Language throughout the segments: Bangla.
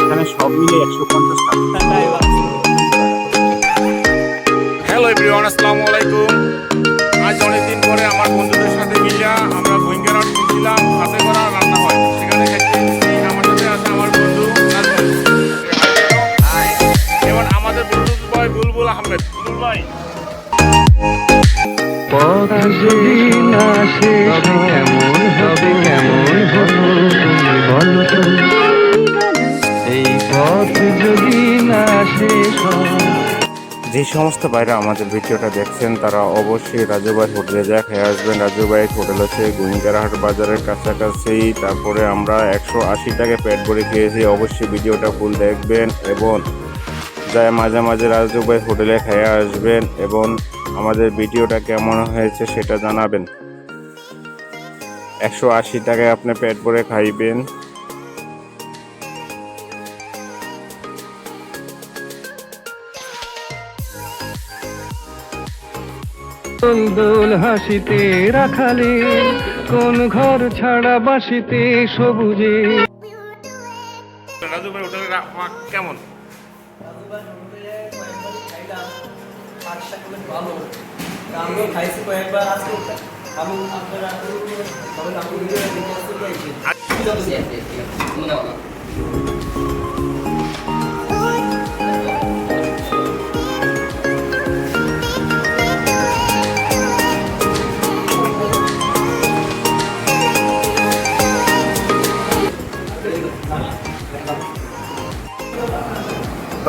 এখানে সব মিলে একশো পঞ্চাশ টাকা। হ্যালো এভরিওয়ান আসসালামু আলাইকুম। আজ অনেকদিন পরে আমার বন্ধুদের সাথে মিলিয়া আমরা ভুইঙ্গা রাউন্ড ঘুরছিলাম হাতে করা রান্না হয়। সেখানে আমার সাথে আছে আমার বন্ধু নাজমুল। এবং আমাদের বন্ধু ভাই বুলবুল আহমেদ। বুলবুল ভাই। পথ যদি না শেষ যে সমস্ত বাইরে আমাদের ভিডিওটা দেখছেন, তারা অবশ্যই রাজুবাই হোটেলে যা খেয়ে আসবেন। রাজুবাই হোটেল হচ্ছে গুইঙ্গারহাট বাজারের কাছাকাছি। তারপরে আমরা একশো আশি টাকা পেট ভরে খেয়েছি। অবশ্যই ভিডিওটা ফুল দেখবেন এবং যায় মাঝে মাঝে রাজুবাই হোটেলে খেয়ে আসবেন এবং আমাদের ভিডিওটা কেমন হয়েছে সেটা জানাবেন। একশো আশি টাকায় আপনি পেট ভরে খাইবেন। দোল দোল হাসিতে রাখালে কোন ঘর ছাড়া বাসিতে সবুজে। কেমন ভালো আমিও খাইছি কয়েকবার আজকে আমি আপনারা আমি ভিডিও দেখে আসতে চাইছি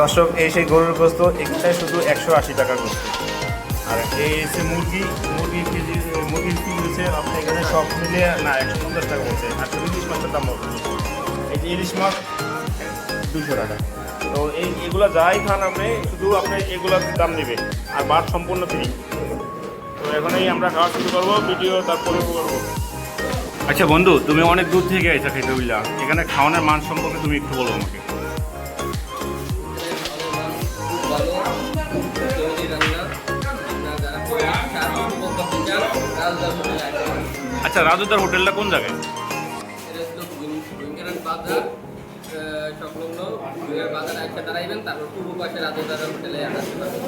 দর্শক, এই সেই গরুর গোস্ত একটাই শুধু একশো আশি টাকা গোস্ত। আর এই এসে মুরগি মুরগি কেজি, মুরগির কি বলছে আপনি এখানে সব মিলিয়ে, না, একশো পঞ্চাশ টাকা বলছে শুধু ইলিশ মাছের দাম বলছে এই যে ইলিশ মাছ দুশো টাকা। তো এই, এগুলো যাই খান আপনি, শুধু আপনি এগুলোর দাম নেবে আর বাদ সম্পূর্ণ ফ্রি। তো এখনই আমরা খাওয়া শুরু করব, ভিডিও তারপরে করব। আচ্ছা বন্ধু, তুমি অনেক দূর থেকে আইসা খেতে বুঝলা। এখানে খাওয়ানোর মান সম্পর্কে তুমি একটু বলো আমাকে। আচ্ছা রাজুদার হোটেলটা কোন জায়গায়? সংলগ্ন বাজার একটা দাঁড়াইবেন, তারপর পূর্ব পাশে রাজুদার হোটেলে আসতে পারবেন